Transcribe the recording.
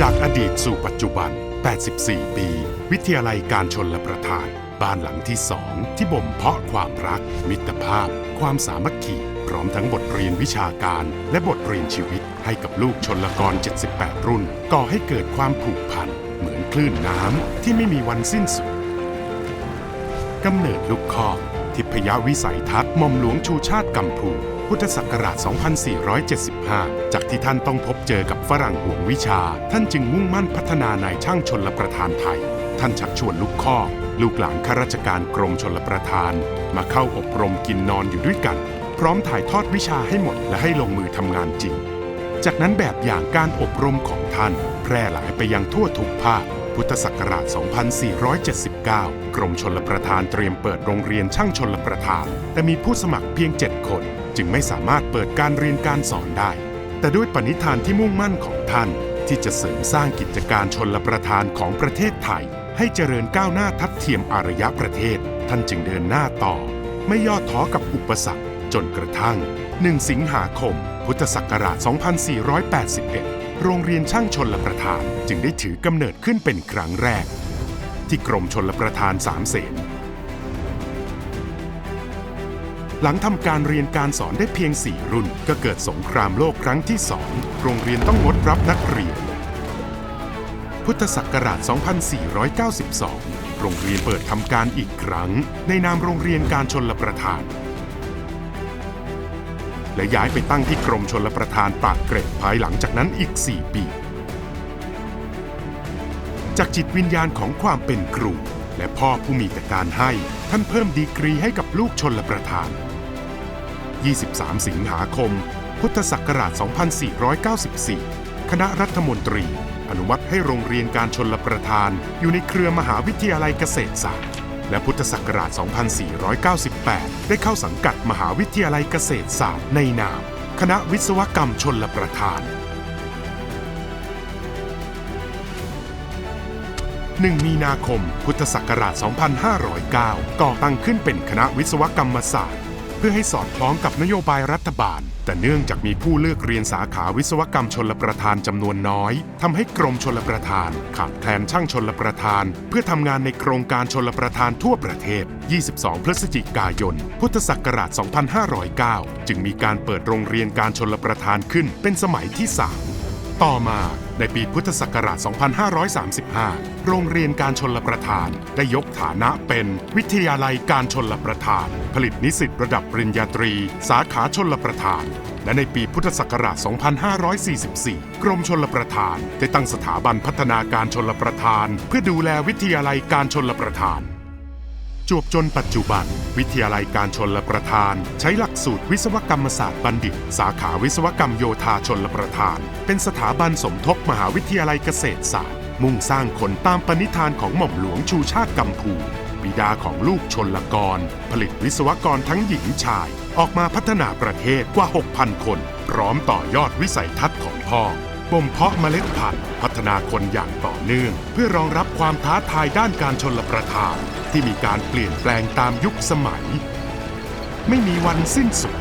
จากอดีตสู่ปัจจุบัน 84 ปี วิทยาลัยการชนละประทาน บ้านหลังที่สองที่บ่มเพาะความรัก มิตรภาพ ความสามัคคี พร้อมทั้งบทเรียนวิชาการ และบทเรียนชีวิต ให้กับลูกชนละกร 78 รุ่น ก่อให้เกิดความผูกพัน เหมือนคลื่นน้ำที่ไม่มีวันสิ้นสุดกำเนิดลูกคอกทิพยวิสัยทัศน์หม่อมหลวงชูชาติกัมพู พุทธศักราช 2475 จากที่ท่านต้องพบเจอกับฝรั่งห่วงวิชา ท่านจึงมุ่งมั่นพัฒนานายช่างชนลประทานไทย ท่านชักชวนลูกคอลูกหลานข้าราชการกรมชนลประทาน มาเข้าอบรมกินนอนอยู่ด้วยกัน พร้อมถ่ายทอดวิชาให้หมดและให้ลงมือทำงานจริง จากนั้นแบบอย่างการอบรมของท่าน แพร่หลายไปยังทั่วทุกภาคพุทธศักราช 2479 กรมชนลประทานเตรียมเปิดโรงเรียนช่างชนลประทาน แต่มีผู้สมัครเพียง 7 คน จึงไม่สามารถเปิดการเรียนการสอนได้ แต่ด้วยปณิธานที่มุ่งมั่นของท่าน ที่จะเสริมสร้างกิจการชนลประทานของประเทศไทย ให้เจริญก้าวหน้าทัดเทียมอารยประเทศ ท่านจึงเดินหน้าต่อ ไม่ย่อท้อกับอุปสรรค จนกระทั่ง 1 สิงหาคม พุทธศักราช 2481 โรงเรียนช่างชนลประทานจึงได้ถือกำเนิดขึ้นเป็นครั้งแรก ที่กรมชนลประทานสามเสน หลังทำการเรียนการสอนได้เพียง 4 รุ่น ก็เกิดสงครามโลกครั้งที่สองโรงเรียนต้องงดรับนักเรียน พุทธศักราช 2492 โรงเรียนเปิดทำการอีกครั้ง ในนามโรงเรียนการชนลประทาน และย้ายไปตั้งที่กรมชนลประทานปากเกร็ดภายหลังจากนั้นอีก 4 ปี จากจิตวิญญาณของความเป็นครูและพ่อผู้มีแต่การให้ ท่านเพิ่มดีกรีให้กับลูกชนละประทาน 23 สิงหาคม พุทธศักราช 2494 คณะรัฐมนตรี อนุมัติให้โรงเรียนการชนลประทาน อยู่ในเครือมหาวิทยาลัยเกษตรศาสตร์ และพุทธศักราช 2498 ได้เข้าสังกัดมหาวิทยาลัยเกษตรศาสตร์ในนาม คณะวิศวกรรมชนลประทาน 1 มีนาคม พุทธศักราช 2509 ก่อตั้งขึ้นเป็นคณะวิศวกรรมศาสตร์ พื่อให้สอดคล้องกับนโยบายรัฐบาล แต่เนื่องจากมีผู้เลือกเรียนสาขาวิศวกรรมชนลประทานจำนวนน้อย ทำให้กรมชลประทาน ขาดแคลนช่างชนลประทาน เพื่อทำงานในโครงการชนลประทานทั่วประเทศ 22 พฤศจิกายน พุทธศักราช 2509 จึงมีการเปิดโรงเรียนการชนลประทานขึ้นเป็นสมัยที่ 3 ต่อมาในปีพุทธศักราช 2535 โรงเรียนการชนลประทาน ได้ยกฐานะเป็นวิทยาลัยการชนลประทาน ผลิตนิสิตระดับปริญญาตรี สาขาชนลประทาน และในปีพุทธศักราช 2544 กรมชนลประทาน ได้ตั้งสถาบันพัฒนาการชนลประทาน เพื่อดูแลวิทยาลัยการชนลประทาน วบจนปัจจุบัน วิทยาลัยการชนลประทาน ใช้หลักสูตรวิศวกรรมศาสตร์บัณฑิต สาขาวิศวกรรมโยธาชนลประทาน เป็นสถาบันสมทบมหาวิทยาลัยเกษตรศาสตร์ มุ่งสร้างคนตามปณิธานของหม่อมหลวงชูชาติกัมพูบิดาของลูกชนละกร ผลิตวิศวกรทั้งหญิงชาย ออกมาพัฒนาประเทศกว่า 6,000 คน พร้อมต่อยอดวิสัยทัศน์ของพ่อบ่มเพาะเมล็ดพันธุ์ พัฒนาคนอย่างต่อเนื่อง เพื่อรองรับความท้าทายด้านการชนละประทาน ที่มีการเปลี่ยนแปลงตามยุคสมัย ไม่มีวันสิ้นสุด